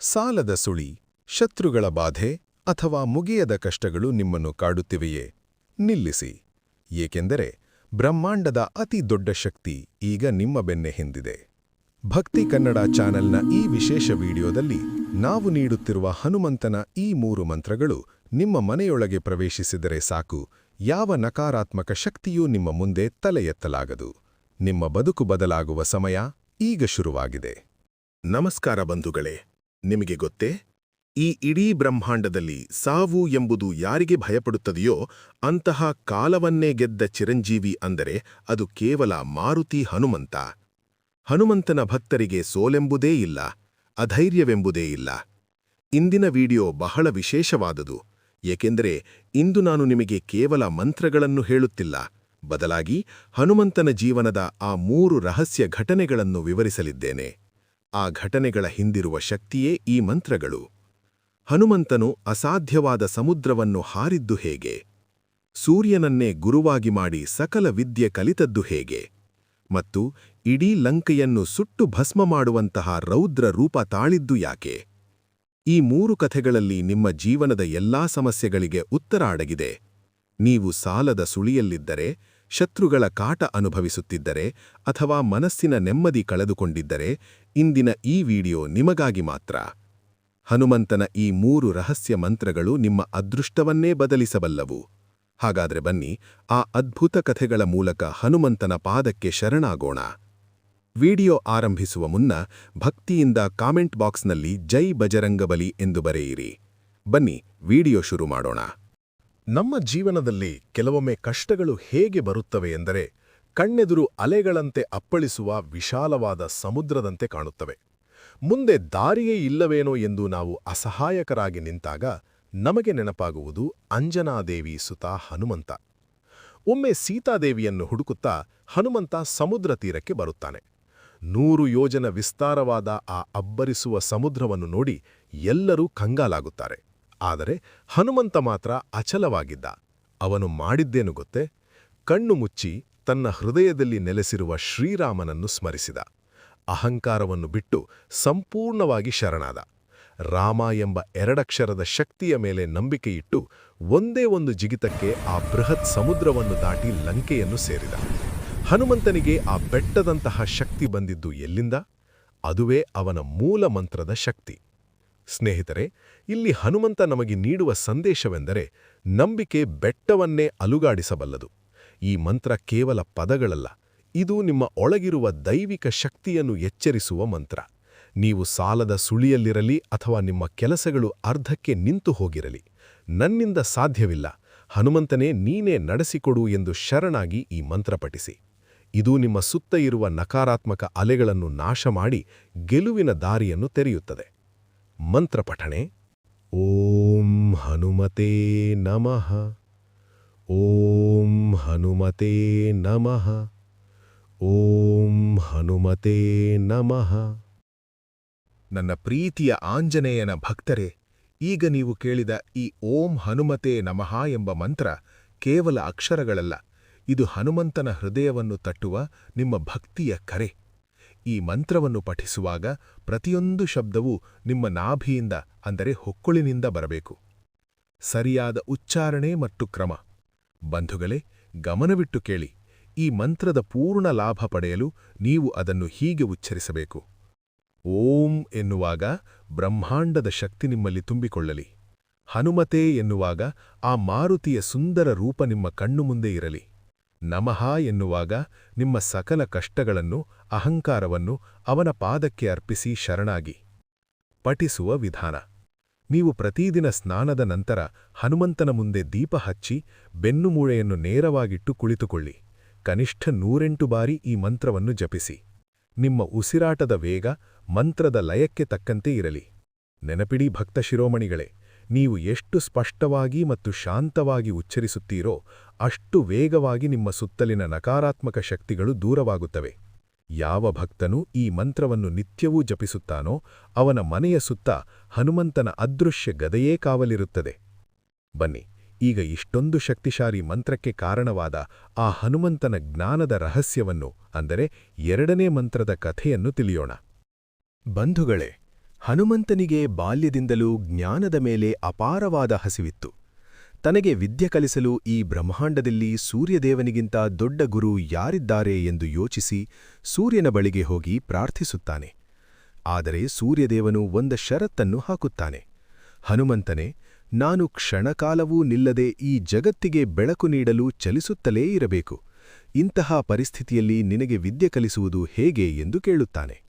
ಸಾಲದ ಸುಳಿ, ಶತ್ರುಗಳ ಬಾಧೆ ಅಥವಾ ಮುಗಿಯದ ಕಷ್ಟಗಳು ನಿಮ್ಮನ್ನು ಕಾಡುತ್ತಿವೆಯೇ? ನಿಲ್ಲಿಸಿ. ಏಕೆಂದರೆ ಬ್ರಹ್ಮಾಂಡದ ಅತಿ ದೊಡ್ಡ ಶಕ್ತಿ ಈಗ ನಿಮ್ಮ ಬೆನ್ನೆ ಹಿಂದಿದೆ. ಭಕ್ತಿ ಕನ್ನಡ ಚಾನೆಲ್ನ ಈ ವಿಶೇಷ ವಿಡಿಯೋದಲ್ಲಿ ನಾವು ನೀಡುತ್ತಿರುವ ಹನುಮಂತನ ಈ ಮೂರು ಮಂತ್ರಗಳು ನಿಮ್ಮ ಮನೆಯೊಳಗೆ ಪ್ರವೇಶಿಸಿದರೆ ಸಾಕು, ಯಾವ ನಕಾರಾತ್ಮಕ ಶಕ್ತಿಯೂ ನಿಮ್ಮ ಮುಂದೆ ತಲೆ ಎತ್ತಲಾಗದು ನಿಮ್ಮ ಬದುಕು ಬದಲಾಗುವ ಸಮಯ ಈಗ ಶುರುವಾಗಿದೆ. ನಮಸ್ಕಾರ ಬಂಧುಗಳೇ ನಿಮಗೆ ಗೊತ್ತೇ? ಈ ಇಡೀ ಬ್ರಹ್ಮಾಂಡದಲ್ಲಿ ಸಾವು ಎಂಬುದು ಯಾರಿಗೆ ಭಯಪಡುತ್ತದೆಯೋ ಅಂತಹ ಕಾಲವನ್ನೇ ಗೆದ್ದ ಚಿರಂಜೀವಿ ಅಂದರೆ ಅದು ಕೇವಲ ಮಾರುತಿ ಹನುಮಂತ. ಹನುಮಂತನ ಭಕ್ತರಿಗೆ ಸೋಲೆಂಬುದೇ ಇಲ್ಲ, ಅಧೈರ್ಯವೆಂಬುದೇ ಇಲ್ಲ. ಇಂದಿನ ವಿಡಿಯೋ ಬಹಳ ವಿಶೇಷವಾದುದು, ಏಕೆಂದರೆ ಇಂದು ನಾನು ನಿಮಗೆ ಕೇವಲ ಮಂತ್ರಗಳನ್ನು ಹೇಳುತ್ತಿಲ್ಲ, ಬದಲಾಗಿ ಹನುಮಂತನ ಜೀವನದ ಆ ಮೂರು ರಹಸ್ಯ ಘಟನೆಗಳನ್ನು ವಿವರಿಸಲಿದ್ದೇನೆ. ಆ ಘಟನೆಗಳ ಹಿಂದಿರುವ ಶಕ್ತಿಯೇ ಈ ಮಂತ್ರಗಳು. ಹನುಮಂತನು ಅಸಾಧ್ಯವಾದ ಸಮುದ್ರವನ್ನು ಹಾರಿದ್ದು ಹೇಗೆ? ಸೂರ್ಯನನ್ನೇ ಗುರುವಾಗಿ ಮಾಡಿ ಸಕಲ ವಿದ್ಯೆ ಕಲಿತದ್ದು ಹೇಗೆ? ಮತ್ತು ಇಡೀ ಲಂಕೆಯನ್ನು ಸುಟ್ಟು ಭಸ್ಮ ಮಾಡುವಂತಹ ರೌದ್ರ ರೂಪ ತಾಳಿದ್ದು ಯಾಕೆ? ಈ ಮೂರು ಕಥೆಗಳಲ್ಲಿ ನಿಮ್ಮ ಜೀವನದ ಎಲ್ಲಾ ಸಮಸ್ಯೆಗಳಿಗೆ ಉತ್ತರ ಅಡಗಿದೆ. ನೀವು ಸಾಲದ ಸುಳಿಯಲ್ಲಿದ್ದರೆ ಶತ್ರುಗಳ ಕಾಟ ಅನುಭವಿಸುತ್ತಿದ್ದರೆ ಅಥವಾ ಮನಸ್ಸಿನ ನೆಮ್ಮದಿ ಕಳೆದುಕೊಂಡಿದ್ದರೆ ಇಂದಿನ ಈ ವಿಡಿಯೋ ನಿಮಗಾಗಿ ಮಾತ್ರ. ಹನುಮಂತನ ಈ ಮೂರು ರಹಸ್ಯ ಮಂತ್ರಗಳು ನಿಮ್ಮ ಅದೃಷ್ಟವನ್ನೇ ಬದಲಿಸಬಲ್ಲವು. ಹಾಗಾದ್ರೆ ಬನ್ನಿ, ಆ ಅದ್ಭುತ ಕಥೆಗಳ ಮೂಲಕ ಹನುಮಂತನ ಪಾದಕ್ಕೆ ಶರಣಾಗೋಣ. ವಿಡಿಯೋ ಆರಂಭಿಸುವ ಮುನ್ನ ಭಕ್ತಿಯಿಂದ ಕಾಮೆಂಟ್ ಬಾಕ್ಸ್ನಲ್ಲಿ ಜೈ ಬಜರಂಗಬಲಿ ಎಂದು ಬರೆಯಿರಿ. ಬನ್ನಿ, ವಿಡಿಯೋ ಶುರು ಮಾಡೋಣ. ನಮ್ಮ ಜೀವನದಲ್ಲಿ ಕೆಲವೊಮ್ಮೆ ಕಷ್ಟಗಳು ಹೇಗೆ ಬರುತ್ತವೆ ಎಂದರೆ ಕಣ್ಣೆದುರು ಅಲೆಗಳಂತೆ ಅಪ್ಪಳಿಸುವ ವಿಶಾಲವಾದ ಸಮುದ್ರದಂತೆ ಕಾಣುತ್ತವೆ. ಮುಂದೆ ದಾರಿಯೇ ಇಲ್ಲವೇನೋ ಎಂದು ನಾವು ಅಸಹಾಯಕರಾಗಿ ನಿಂತಾಗ ನಮಗೆ ನೆನಪಾಗುವುದು ಅಂಜನಾದೇವಿ ಸುತ ಹನುಮಂತ. ಒಮ್ಮೆ ಸೀತಾದೇವಿಯನ್ನು ಹುಡುಕುತ್ತಾ ಹನುಮಂತ ಸಮುದ್ರ ತೀರಕ್ಕೆ ಬರುತ್ತಾನೆ. ನೂರು ಯೋಜನ ವಿಸ್ತಾರವಾದ ಆ ಅಬ್ಬರಿಸುವ ಸಮುದ್ರವನ್ನು ನೋಡಿ ಎಲ್ಲರೂ ಕಂಗಾಲಾಗುತ್ತಾರೆ. ಆದರೆ ಹನುಮಂತ ಮಾತ್ರ ಅಚಲವಾಗಿದ್ದ. ಅವನು ಮಾಡಿದ್ದೇನು ಗೊತ್ತೇ? ಕಣ್ಣು ಮುಚ್ಚಿ ತನ್ನ ಹೃದಯದಲ್ಲಿ ನೆಲೆಸಿರುವ ಶ್ರೀರಾಮನನ್ನು ಸ್ಮರಿಸಿದ. ಅಹಂಕಾರವನ್ನು ಬಿಟ್ಟು ಸಂಪೂರ್ಣವಾಗಿ ಶರಣಾದ. ರಾಮ ಎಂಬ ಎರಡಕ್ಷರದ ಶಕ್ತಿಯ ಮೇಲೆ ನಂಬಿಕೆಯಿಟ್ಟು ಒಂದೇ ಒಂದು ಜಿಗಿತಕ್ಕೆ ಆ ಬೃಹತ್ ಸಮುದ್ರವನ್ನು ದಾಟಿ ಲಂಕೆಯನ್ನು ಸೇರಿದ. ಹನುಮಂತನಿಗೆ ಆ ಬೆಟ್ಟದಂತಹ ಶಕ್ತಿ ಬಂದಿದ್ದು ಎಲ್ಲಿಂದ? ಅದುವೇ ಅವನ ಮೂಲ ಮಂತ್ರದ ಶಕ್ತಿ. ಸ್ನೇಹಿತರೆ, ಇಲ್ಲಿ ಹನುಮಂತ ನಮಗೆ ನೀಡುವ ಸಂದೇಶವೆಂದರೆ ನಂಬಿಕೆ ಬೆಟ್ಟವನ್ನೇ ಅಲುಗಾಡಿಸಬಲ್ಲದು. ಈ ಮಂತ್ರ ಕೇವಲ ಪದಗಳಲ್ಲ, ಇದು ನಿಮ್ಮ ಒಳಗಿರುವ ದೈವಿಕ ಶಕ್ತಿಯನ್ನು ಎಚ್ಚರಿಸುವ ಮಂತ್ರ. ನೀವು ಸಾಲದ ಸುಳಿಯಲ್ಲಿರಲಿ ಅಥವಾ ನಿಮ್ಮ ಕೆಲಸಗಳು ಅರ್ಧಕ್ಕೆ ನಿಂತು ಹೋಗಿರಲಿ, ನನ್ನಿಂದ ಸಾಧ್ಯವಿಲ್ಲ, ಹನುಮಂತನೇ ನೀನೇ ನಡೆಸಿಕೊಡು ಎಂದು ಶರಣಾಗಿ ಈ ಮಂತ್ರ ಪಠಿಸಿ. ಇದು ನಿಮ್ಮ ಸುತ್ತ ಇರುವ ನಕಾರಾತ್ಮಕ ಅಲೆಗಳನ್ನು ನಾಶ ಮಾಡಿ ಗೆಲುವಿನ ದಾರಿಯನ್ನು ತೆರೆಯುತ್ತದೆ. ಮಂತ್ರಪಠಣೆ ಓಂ ಹನುಮತೆ ನಮಃ. ಓಂ ಹನುಮತೆ ನಮಃ. ಓಂ ಹನುಮತೆ ನಮಃ. ನನ್ನ ಪ್ರೀತಿಯ ಆಂಜನೇಯನ ಭಕ್ತರೇ, ಈಗ ನೀವು ಕೇಳಿದ ಈ ಓಂ ಹನುಮತೆ ನಮಃ ಎಂಬ ಮಂತ್ರ ಕೇವಲ ಅಕ್ಷರಗಳಲ್ಲ, ಇದು ಹನುಮಂತನ ಹೃದಯವನ್ನು ತಟ್ಟುವ ನಿಮ್ಮ ಭಕ್ತಿಯ ಕರೆ. ಈ ಮಂತ್ರವನ್ನು ಪಠಿಸುವಾಗ ಪ್ರತಿಯೊಂದು ಶಬ್ದವೂ ನಿಮ್ಮ ನಾಭಿಯಿಂದ, ಅಂದರೆ ಹೊಕ್ಕುಳಿನಿಂದ ಬರಬೇಕು. ಸರಿಯಾದ ಉಚ್ಚಾರಣೆ ಮತ್ತು ಕ್ರಮ. ಬಂಧುಗಳೇ, ಗಮನವಿಟ್ಟು ಕೇಳಿ. ಈ ಮಂತ್ರದ ಪೂರ್ಣ ಲಾಭ ಪಡೆಯಲು ನೀವು ಅದನ್ನು ಹೀಗೆ ಉಚ್ಚರಿಸಬೇಕು. ಓಂ ಎನ್ನುವಾಗ ಬ್ರಹ್ಮಾಂಡದ ಶಕ್ತಿ ನಿಮ್ಮಲ್ಲಿ ತುಂಬಿಕೊಳ್ಳಲಿ. ಹನುಮತೆ ಎನ್ನುವಾಗ ಆ ಮಾರುತಿಯ ಸುಂದರ ರೂಪ ನಿಮ್ಮ ಕಣ್ಣು ಮುಂದೆ ಇರಲಿ. ನಮಃ ಎನ್ನುವಾಗ ನಿಮ್ಮ ಸಕಲ ಕಷ್ಟಗಳನ್ನು, ಅಹಂಕಾರವನ್ನು ಅವನ ಪಾದಕ್ಕೆ ಅರ್ಪಿಸಿ ಶರಣಾಗಿ. ಪಠಿಸುವ ವಿಧಾನ. ನೀವು ಪ್ರತಿದಿನ ಸ್ನಾನದ ನಂತರ ಹನುಮಂತನ ಮುಂದೆ ದೀಪ ಹಚ್ಚಿ ಬೆನ್ನುಮೂಳೆಯನ್ನು ನೇರವಾಗಿಟ್ಟು ಕುಳಿತುಕೊಳ್ಳಿ. ಕನಿಷ್ಠ ನೂರೆಂಟು ಬಾರಿ ಈ ಮಂತ್ರವನ್ನು ಜಪಿಸಿ. ನಿಮ್ಮ ಉಸಿರಾಟದ ವೇಗ ಮಂತ್ರದ ಲಯಕ್ಕೆ ತಕ್ಕಂತೆ ಇರಲಿ. ನೆನಪಿಡಿ ಭಕ್ತ ಶಿರೋಮಣಿಗಳೇ ನೀವು ಎಷ್ಟು ಸ್ಪಷ್ಟವಾಗಿ ಮತ್ತು ಶಾಂತವಾಗಿ ಉಚ್ಚರಿಸುತ್ತೀರೋ ಅಷ್ಟು ವೇಗವಾಗಿ ನಿಮ್ಮ ಸುತ್ತಲಿನ ನಕಾರಾತ್ಮಕ ಶಕ್ತಿಗಳು ದೂರವಾಗುತ್ತವೆ. ಯಾವ ಭಕ್ತನು ಈ ಮಂತ್ರವನ್ನು ನಿತ್ಯವೂ ಜಪಿಸುತ್ತಾನೋ ಅವನ ಮನೆಯ ಸುತ್ತ ಹನುಮಂತನ ಅದೃಶ್ಯ ಗದೆಯೇ ಕಾವಲಿರುತ್ತದೆ. ಬನ್ನಿ, ಈಗ ಇಷ್ಟೊಂದು ಶಕ್ತಿಶಾಲಿ ಮಂತ್ರಕ್ಕೆ ಕಾರಣವಾದ ಆ ಹನುಮಂತನ ಜ್ಞಾನದ ರಹಸ್ಯವನ್ನು, ಅಂದರೆ ಎರಡನೇ ಮಂತ್ರದ ಕಥೆಯನ್ನು ತಿಳಿಯೋಣ. ಬಂಧುಗಳೇ ಹನುಮಂತನಿಗೆ ಬಾಲ್ಯದಿಂದಲೂ ಜ್ಞಾನದ ಮೇಲೆ ಅಪಾರವಾದ ಹಸಿವಿತ್ತು. ತನಗೆ ವಿದ್ಯೆ ಕಲಿಸಲು ಈ ಬ್ರಹ್ಮಾಂಡದಲ್ಲಿ ಸೂರ್ಯದೇವನಿಗಿಂತ ದೊಡ್ಡ ಗುರು ಯಾರಿದ್ದಾರೆ ಎಂದು ಯೋಚಿಸಿ ಸೂರ್ಯನ ಬಳಿಗೆ ಹೋಗಿ ಪ್ರಾರ್ಥಿಸುತ್ತಾನೆ. ಆದರೆ ಸೂರ್ಯದೇವನು ಒಂದ ಷರತ್ತನ್ನು ಹಾಕುತ್ತಾನೆ. ಹನುಮಂತನೆ, ನಾನು ಕ್ಷಣಕಾಲವೂ ನಿಲ್ಲದೆ ಈ ಜಗತ್ತಿಗೆ ಬೆಳಕು ನೀಡಲು ಚಲಿಸುತ್ತಲೇ ಇರಬೇಕು. ಇಂತಹ ಪರಿಸ್ಥಿತಿಯಲ್ಲಿ ನಿನಗೆ ವಿದ್ಯೆ ಕಲಿಸುವುದು ಹೇಗೆ ಎಂದು ಕೇಳುತ್ತಾನೆ.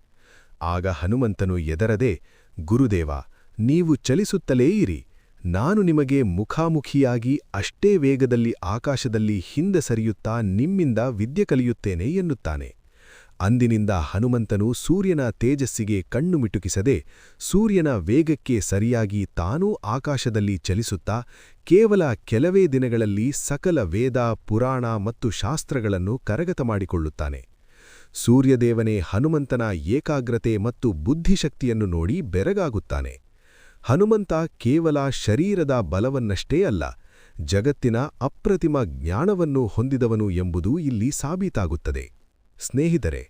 ಆಗ ಹನುಮಂತನು ಎದರದೆ ಗುರುದೇವ, ನೀವು ಚಲಿಸುತ್ತಲೇ ಇರಿ. ನಾನು ನಿಮಗೆ ಮುಖಾಮುಖಿಯಾಗಿ ಅಷ್ಟೇ ವೇಗದಲ್ಲಿ ಆಕಾಶದಲ್ಲಿ ಹಿಂದೆ ಸರಿಯುತ್ತಾ ನಿಮ್ಮಿಂದ ವಿದ್ಯೆ ಕಲಿಯುತ್ತೇನೆ ಎನ್ನುತ್ತಾನೆ. ಅಂದಿನಿಂದ ಹನುಮಂತನು ಸೂರ್ಯನ ತೇಜಸ್ಸಿಗೆ ಕಣ್ಣು ಮಿಟುಕಿಸದೆ, ಸೂರ್ಯನ ವೇಗಕ್ಕೆ ಸರಿಯಾಗಿ ತಾನೂ ಆಕಾಶದಲ್ಲಿ ಚಲಿಸುತ್ತಾ, ಕೇವಲ ಕೆಲವೇ ದಿನಗಳಲ್ಲಿ ಸಕಲ ವೇದ, ಪುರಾಣ ಮತ್ತು ಶಾಸ್ತ್ರಗಳನ್ನು ಕರಗತ ಮಾಡಿಕೊಳ್ಳುತ್ತಾನೆ. ಸೂರ್ಯದೇವನೇ ಹನುಮಂತನ ಏಕಾಗ್ರತೆ ಮತ್ತು ಬುದ್ಧಿಶಕ್ತಿಯನ್ನು ನೋಡಿ ಬೆರಗಾಗುತ್ತಾನೆ. ಹನುಮಂತ ಕೇವಲ ಶರೀರದ ಬಲವನ್ನಷ್ಟೇ ಅಲ್ಲ, ಜಗತ್ತಿನ ಅಪ್ರತಿಮ ಜ್ಞಾನವನ್ನು ಹೊಂದಿದವನು ಎಂಬುದು ಇಲ್ಲಿ ಸಾಬೀತಾಗುತ್ತದೆ. ಸ್ನೇಹಿತರೆ,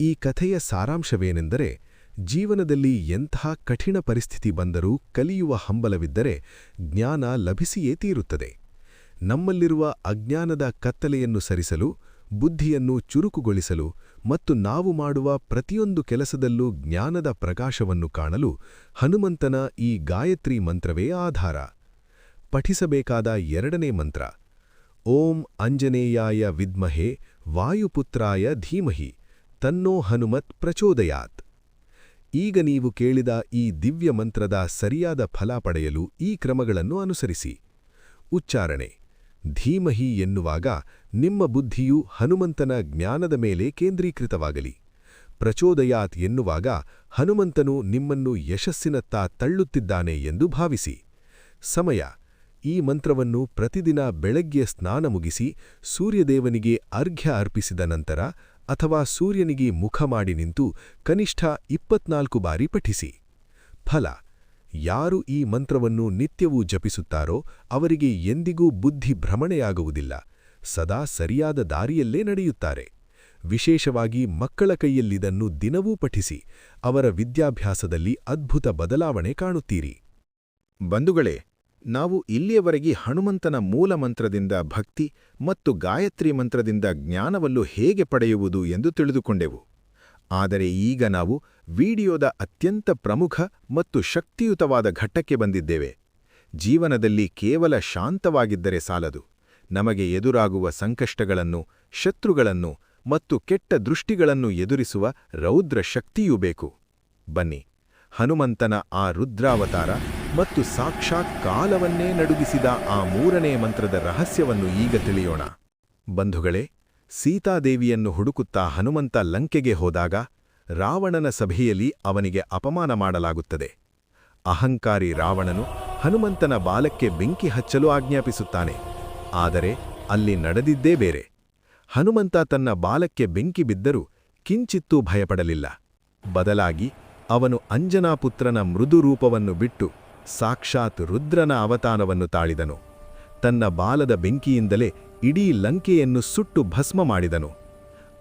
ಈ ಕಥೆಯ ಸಾರಾಂಶವೇನೆಂದರೆ, ಜೀವನದಲ್ಲಿ ಎಂಥ ಕಠಿಣ ಪರಿಸ್ಥಿತಿ ಬಂದರೂ ಕಲಿಯುವ ಹಂಬಲವಿದ್ದರೆ ಜ್ಞಾನ ಲಭಿಸಿಯೇ ತೀರುತ್ತದೆ. ನಮ್ಮಲ್ಲಿರುವ ಅಜ್ಞಾನದ ಕತ್ತಲೆಯನ್ನು ಸರಿಸಲು, ಬುದ್ಧಿಯನ್ನು ಚುರುಕುಗೊಳಿಸಲು ಮತ್ತು ನಾವು ಮಾಡುವ ಪ್ರತಿಯೊಂದು ಕೆಲಸದಲ್ಲೂ ಜ್ಞಾನದ ಪ್ರಕಾಶವನ್ನು ಕಾಣಲು ಹನುಮಂತನ ಈ ಗಾಯತ್ರಿ ಮಂತ್ರವೇ ಆಧಾರ. ಪಠಿಸಬೇಕಾದ ಎರಡನೇ ಮಂತ್ರ, ಓಂ ಅಂಜನೇಯಾಯ ವಿದ್ಮಹೆ ವಾಯುಪುತ್ರಾಯ ಧೀಮಹಿ ತನ್ನೋ ಹನುಮತ್ ಪ್ರಚೋದಯಾತ್. ಈಗ ನೀವು ಕೇಳಿದ ಈ ದಿವ್ಯ ಮಂತ್ರದ ಸರಿಯಾದ ಫಲ ಪಡೆಯಲು ಈ ಕ್ರಮಗಳನ್ನು ಅನುಸರಿಸಿ. ಉಚ್ಚಾರಣೆ ಧೀಮಹಿ ಎನ್ನುವಾಗ ನಿಮ್ಮ ಬುದ್ಧಿಯು ಹನುಮಂತನ ಜ್ಞಾನದ ಮೇಲೆ ಕೇಂದ್ರೀಕೃತವಾಗಲಿ. ಪ್ರಚೋದಯಾತ್ ಎನ್ನುವಾಗ ಹನುಮಂತನು ನಿಮ್ಮನ್ನು ಯಶಸ್ಸಿನತ್ತ ತಳ್ಳುತ್ತಿದ್ದಾನೆ ಎಂದು ಭಾವಿಸಿ. ಸಮಯ. ಈ ಮಂತ್ರವನ್ನು ಪ್ರತಿದಿನ ಬೆಳಗ್ಗೆ ಸ್ನಾನ ಮುಗಿಸಿ ಸೂರ್ಯದೇವನಿಗೆ ಅರ್ಘ್ಯ ಅರ್ಪಿಸಿದ ನಂತರ ಅಥವಾ ಸೂರ್ಯನಿಗೆ ಮುಖ ಮಾಡಿ ನಿಂತು ಕನಿಷ್ಠ ಇಪ್ಪತ್ನಾಲ್ಕು ಬಾರಿ ಪಠಿಸಿ. ಫಲ. ಯಾರು ಈ ಮಂತ್ರವನ್ನು ನಿತ್ಯವೂ ಜಪಿಸುತ್ತಾರೋ ಅವರಿಗೆ ಎಂದಿಗೂ ಬುದ್ಧಿ ಭ್ರಮಣೆಯಾಗುವುದಿಲ್ಲ, ಸದಾ ಸರಿಯಾದ ದಾರಿಯಲ್ಲೇ ನಡೆಯುತ್ತಾರೆ. ವಿಶೇಷವಾಗಿ ಮಕ್ಕಳ ಕೈಯಲ್ಲಿದನ್ನು ದಿನವೂ ಪಠಿಸಿ, ಅವರ ವಿದ್ಯಾಭ್ಯಾಸದಲ್ಲಿ ಅದ್ಭುತ ಬದಲಾವಣೆ ಕಾಣುತ್ತೀರಿ. ಬಂಧುಗಳೇ, ನಾವು ಇಲ್ಲಿಯವರೆಗೆ ಹನುಮಂತನ ಮೂಲ ಮಂತ್ರದಿಂದ ಭಕ್ತಿ ಮತ್ತು ಗಾಯತ್ರಿ ಮಂತ್ರದಿಂದ ಜ್ಞಾನವನ್ನು ಹೇಗೆ ಪಡೆಯುವುದು ಎಂದು ತಿಳಿದುಕೊಂಡೆವು. ಆದರೆ ಈಗ ನಾವು ವಿಡಿಯೋದ ಅತ್ಯಂತ ಪ್ರಮುಖ ಮತ್ತು ಶಕ್ತಿಯುತವಾದ ಘಟ್ಟಕ್ಕೆ ಬಂದಿದ್ದೇವೆ. ಜೀವನದಲ್ಲಿ ಕೇವಲ ಶಾಂತವಾಗಿದ್ದರೆ ಸಾಲದು. ನಮಗೆ ಎದುರಾಗುವ ಸಂಕಷ್ಟಗಳನ್ನು, ಶತ್ರುಗಳನ್ನು ಮತ್ತು ಕೆಟ್ಟ ದೃಷ್ಟಿಗಳನ್ನು ಎದುರಿಸುವ ರೌದ್ರ ಶಕ್ತಿಯೂ ಬೇಕು. ಬನ್ನಿ, ಹನುಮಂತನ ಆ ರುದ್ರಾವತಾರ ಮತ್ತು ಸಾಕ್ಷಾತ್ ಕಾಲವನ್ನೇ ನಡುಗಿಸಿದ ಆ ಮೂರನೇ ಮಂತ್ರದ ರಹಸ್ಯವನ್ನು ಈಗ ತಿಳಿಯೋಣ. ಬಂಧುಗಳೇ ಸೀತಾದೇವಿಯನ್ನು ಹುಡುಕುತ್ತಾ ಹನುಮಂತ ಲಂಕೆಗೆ ಹೋದಾಗ ರಾವಣನ ಸಭೆಯಲ್ಲಿ ಅವನಿಗೆ ಅಪಮಾನ ಮಾಡಲಾಗುತ್ತದೆ. ಅಹಂಕಾರಿ ರಾವಣನು ಹನುಮಂತನ ಬಾಲಕ್ಕೆ ಬೆಂಕಿ ಹಚ್ಚಲು ಆಜ್ಞಾಪಿಸುತ್ತಾನೆ. ಆದರೆ ಅಲ್ಲಿ ನಡೆದಿದ್ದೇ ಬೇರೆ. ಹನುಮಂತ ತನ್ನ ಬಾಲಕ್ಕೆ ಬೆಂಕಿ ಬಿದ್ದರೂ ಕಿಂಚಿತ್ತೂ ಭಯಪಡಲಿಲ್ಲ. ಬದಲಾಗಿ ಅವನು ಅಂಜನಾಪುತ್ರನ ಮೃದು ರೂಪವನ್ನು ಬಿಟ್ಟು ಸಾಕ್ಷಾತ್ ರುದ್ರನ ಅವತಾನವನ್ನು ತಾಳಿದನು. ತನ್ನ ಬಾಲದ ಬೆಂಕಿಯಿಂದಲೇ ಇಡೀ ಲಂಕೆಯನ್ನು ಸುಟ್ಟು ಭಸ್ಮ ಮಾಡಿದನು.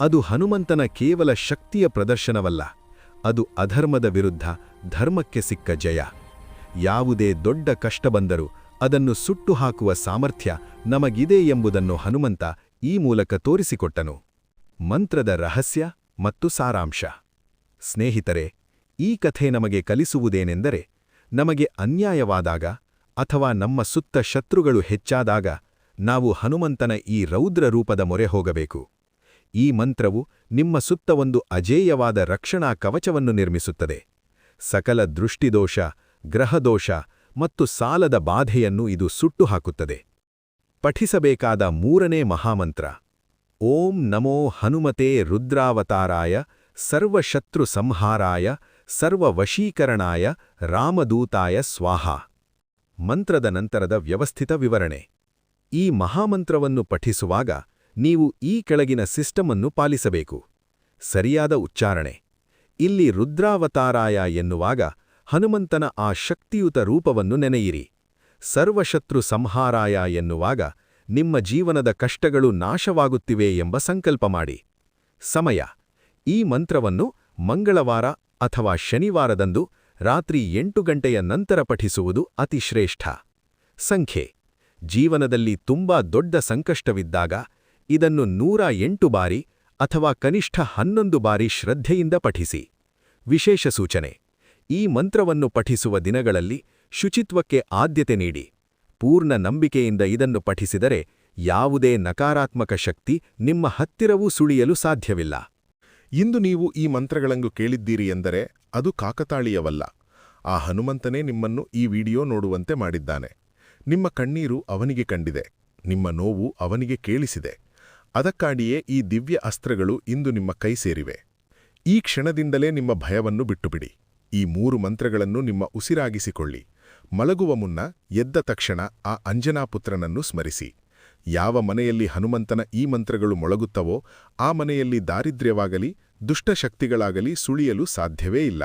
ಅದು ಹನುಮಂತನ ಕೇವಲ ಶಕ್ತಿಯ ಪ್ರದರ್ಶನವಲ್ಲ, ಅದು ಅಧರ್ಮದ ವಿರುದ್ಧ ಧರ್ಮಕ್ಕೆ ಸಿಕ್ಕ ಜಯ. ಯಾವುದೇ ದೊಡ್ಡ ಕಷ್ಟ ಬಂದರೂ ಅದನ್ನು ಸುಟ್ಟು ಹಾಕುವ ಸಾಮರ್ಥ್ಯ ನಮಗಿದೆ ಎಂಬುದನ್ನು ಹನುಮಂತ ಈ ಮೂಲಕ ತೋರಿಸಿಕೊಟ್ಟನು. ಮಂತ್ರದ ರಹಸ್ಯ ಮತ್ತು ಸಾರಾಂಶ. ಸ್ನೇಹಿತರೆ, ಈ ಕಥೆ ನಮಗೆ ಕಲಿಸುವುದೇನೆಂದರೆ, ನಮಗೆ ಅನ್ಯಾಯವಾದಾಗ ಅಥವಾ ನಮ್ಮ ಸುತ್ತ ಶತ್ರುಗಳು ಹೆಚ್ಚಾದಾಗ ನಾವು ಹನುಮಂತನ ಈ ರೌದ್ರ ರೂಪದ ಮೊರೆ ಹೋಗಬೇಕು. ಈ ಮಂತ್ರವು ನಿಮ್ಮ ಸುತ್ತ ಒಂದು ಅಜೇಯವಾದ ರಕ್ಷಣಾ ಕವಚವನ್ನು ನಿರ್ಮಿಸುತ್ತದೆ. ಸಕಲ ದೃಷ್ಟಿದೋಷ, ಗ್ರಹದೋಷ ಮತ್ತು ಸಾಲದ ಬಾಧೆಯನ್ನು ಇದು ಸುಟ್ಟು ಹಾಕುತ್ತದೆ ಪಠಿಸಬೇಕಾದ ಮೂರನೇ ಮಹಾಮಂತ್ರ, ಓಂ ನಮೋ ಹನುಮತೆ ರುದ್ರಾವತಾರಾಯ ಸರ್ವಶತ್ರು ಸಂಹಾರಾಯ ಸರ್ವವಶೀಕರಣಾಯ, ರಾಮದೂತಾಯ ಸ್ವಾಹ. ಮಂತ್ರದ ನಂತರದ ವ್ಯವಸ್ಥಿತ ವಿವರಣೆ. ಈ ಮಹಾಮಂತ್ರವನ್ನು ಪಠಿಸುವಾಗ ನೀವು ಈ ಕೆಳಗಿನ ಸಿಸ್ಟಮನ್ನು ಪಾಲಿಸಬೇಕು. ಸರಿಯಾದ ಉಚ್ಚಾರಣೆ. ಇಲ್ಲಿ ರುದ್ರಾವತಾರಾಯ ಎನ್ನುವಾಗ ಹನುಮಂತನ ಆ ಶಕ್ತಿಯುತ ರೂಪವನ್ನು ನೆನೆಯಿರಿ. ಸರ್ವಶತ್ರು ಸಂಹಾರಾಯ ಎನ್ನುವಾಗ ನಿಮ್ಮ ಜೀವನದ ಕಷ್ಟಗಳು ನಾಶವಾಗುತ್ತಿವೆ ಎಂಬ ಸಂಕಲ್ಪ ಮಾಡಿ. ಸಮಯ. ಈ ಮಂತ್ರವನ್ನು ಮಂಗಳವಾರ ಅಥವಾ ಶನಿವಾರದಂದು ರಾತ್ರಿ ಎಂಟು ಗಂಟೆಯ ನಂತರ ಪಠಿಸುವುದು ಅತಿಶ್ರೇಷ್ಠ. ಸಂಖ್ಯೆ. ಜೀವನದಲ್ಲಿ ತುಂಬಾ ದೊಡ್ಡ ಸಂಕಷ್ಟವಿದ್ದಾಗ ಇದನ್ನು ನೂರ ಎಂಟು ಬಾರಿ ಅಥವಾ ಕನಿಷ್ಠ ಹನ್ನೊಂದು ಬಾರಿ ಶ್ರದ್ಧೆಯಿಂದ ಪಠಿಸಿ. ವಿಶೇಷ ಸೂಚನೆ. ಈ ಮಂತ್ರವನ್ನು ಪಠಿಸುವ ದಿನಗಳಲ್ಲಿ ಶುಚಿತ್ವಕ್ಕೆ ಆದ್ಯತೆ ನೀಡಿ. ಪೂರ್ಣ ನಂಬಿಕೆಯಿಂದ ಇದನ್ನು ಪಠಿಸಿದರೆ ಯಾವುದೇ ನಕಾರಾತ್ಮಕ ಶಕ್ತಿ ನಿಮ್ಮ ಹತ್ತಿರವೂ ಸುಳಿಯಲು ಸಾಧ್ಯವಿಲ್ಲ. ಇಂದು ನೀವು ಈ ಮಂತ್ರಗಳನ್ನು ಕೇಳಿದ್ದೀರಿ ಎಂದರೆ ಅದು ಕಾಕತಾಳೀಯವಲ್ಲ. ಆ ಹನುಮಂತನೇ ನಿಮ್ಮನ್ನು ಈ ವಿಡಿಯೋ ನೋಡುವಂತೆ ಮಾಡಿದ್ದಾನೆ. ನಿಮ್ಮ ಕಣ್ಣೀರು ಅವನಿಗೆ ಕಂಡಿದೆ. ನಿಮ್ಮ ನೋವು ಅವನಿಗೆ ಕೇಳಿಸಿದೆ. ಅದಕ್ಕಾಡಿಯೇ ಈ ದಿವ್ಯ ಅಸ್ತ್ರಗಳು ಇಂದು ನಿಮ್ಮ ಕೈ ಸೇರಿವೆ. ಈ ಕ್ಷಣದಿಂದಲೇ ನಿಮ್ಮ ಭಯವನ್ನು ಬಿಟ್ಟುಬಿಡಿ. ಈ ಮೂರು ಮಂತ್ರಗಳನ್ನು ನಿಮ್ಮ ಉಸಿರಾಗಿಸಿಕೊಳ್ಳಿ. ಮಲಗುವ ಮುನ್ನ ಎದ್ದ ತಕ್ಷಣ ಆ ಅಂಜನಾಪುತ್ರನನ್ನು ಸ್ಮರಿಸಿ. ಯಾವ ಮನೆಯಲ್ಲಿ ಹನುಮಂತನ ಈ ಮಂತ್ರಗಳು ಮೊಳಗುತ್ತವೋ ಆ ಮನೆಯಲ್ಲಿ ದಾರಿದ್ರ್ಯವಾಗಲಿ ದುಷ್ಟಶಕ್ತಿಗಳಾಗಲಿ ಸುಳಿಯಲು ಸಾಧ್ಯವೇ ಇಲ್ಲ.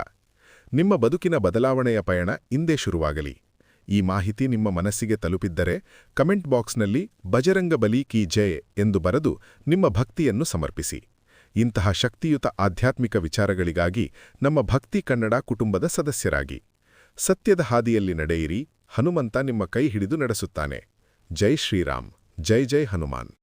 ನಿಮ್ಮ ಬದುಕಿನ ಬದಲಾವಣೆಯ ಪಯಣ ಇಂದೇ ಶುರುವಾಗಲಿ. ಈ ಮಾಹಿತಿ ನಿಮ್ಮ ಮನಸ್ಸಿಗೆ ತಲುಪಿದ್ದರೆ ಕಮೆಂಟ್ ಬಾಕ್ಸ್ನಲ್ಲಿ ಬಜರಂಗ ಬಲಿ ಕಿ ಜಯ ಎಂದು ಬರೆದು ನಿಮ್ಮ ಭಕ್ತಿಯನ್ನು ಸಮರ್ಪಿಸಿ. ಇಂತಹ ಶಕ್ತಿಯುತ ಆಧ್ಯಾತ್ಮಿಕ ವಿಚಾರಗಳಿಗಾಗಿ ನಮ್ಮ ಭಕ್ತಿ ಕನ್ನಡ ಕುಟುಂಬದ ಸದಸ್ಯರಾಗಿ. ಸತ್ಯದ ಹಾದಿಯಲ್ಲಿ ನಡೆಯಿರಿ, ಹನುಮಂತ ನಿಮ್ಮ ಕೈ ಹಿಡಿದು ನಡೆಸುತ್ತಾನೆ. ಜೈ ಶ್ರೀರಾಮ್, ಜೈ ಜೈ ಹನುಮಾನ್.